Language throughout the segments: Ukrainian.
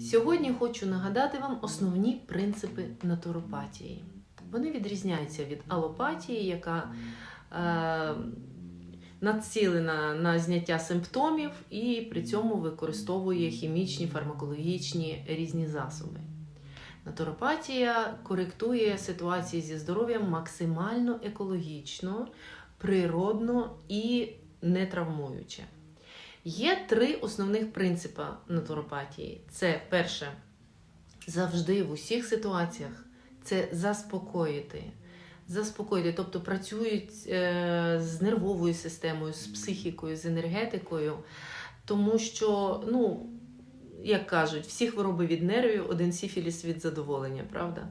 Сьогодні хочу нагадати вам основні принципи натуропатії. Вони відрізняються від алопатії, яка е, націлена на зняття симптомів і при цьому використовує хімічні, фармакологічні різні засоби. Натуропатія коректує ситуації зі здоров'ям максимально екологічно, природно і не травмуюче. Є три основних принципи натуропатії. Це перше, завжди в усіх ситуаціях це заспокоїти. Заспокоїти, тобто працюють е, з нервовою системою, з психікою, з енергетикою, тому що, ну, як кажуть, всі хвороби від нервів, один сіфіліс від задоволення, правда?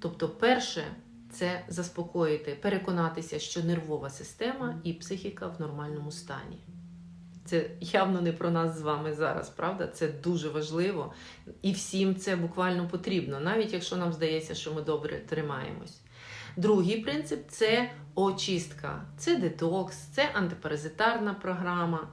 Тобто, перше це заспокоїти, переконатися, що нервова система і психіка в нормальному стані. Це явно не про нас з вами зараз, правда? Це дуже важливо. І всім це буквально потрібно, навіть якщо нам здається, що ми добре тримаємось. Другий принцип це очистка, це детокс, це антипаразитарна програма,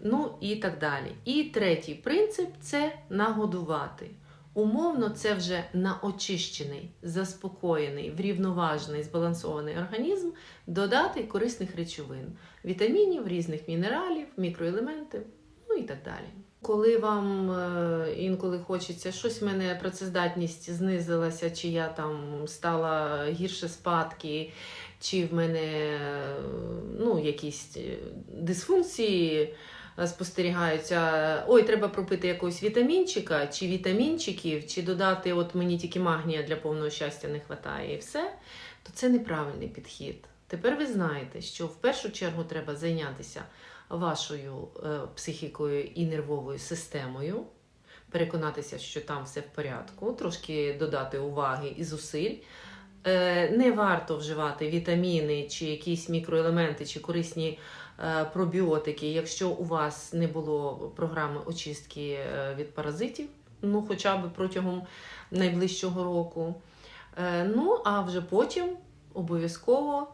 ну і так далі. І третій принцип це нагодувати. Умовно, це вже наочищений, заспокоєний, врівноважений, збалансований організм додати корисних речовин, вітамінів, різних мінералів, мікроелементів, ну і так далі. Коли вам е, інколи хочеться щось в мене працездатність знизилася, чи я там стала гірше спадки, чи в мене е, ну, якісь е, дисфункції спостерігаються. Ой, треба пропити якогось вітамінчика, чи вітамінчиків, чи додати, от мені тільки магнія для повного щастя не вистачає, і все, то це неправильний підхід. Тепер ви знаєте, що в першу чергу треба зайнятися вашою е, психікою і нервовою системою, переконатися, що там все в порядку, трошки додати уваги і зусиль. Е, Не варто вживати вітаміни чи якісь мікроелементи, чи корисні е, пробіотики, якщо у вас не було програми очистки е, від паразитів, ну хоча б протягом найближчого року. Ну, а вже потім обов'язково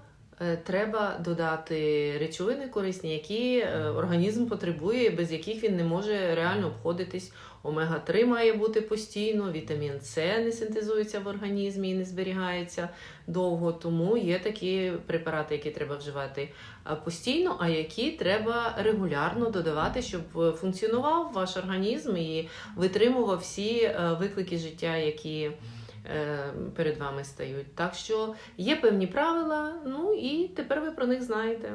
треба додати речовини корисні, які е, організм потребує, без яких він не може реально обходитись. Омега-3 має бути постійно, вітамін С не синтезується в організмі і не зберігається довго. Тому є такі препарати, які треба вживати е, постійно, а які треба регулярно додавати, щоб е, функціонував ваш організм і витримував всі е, виклики життя, які е, перед вами стають. Так що є певні правила, ну і тепер ви про них знаєте.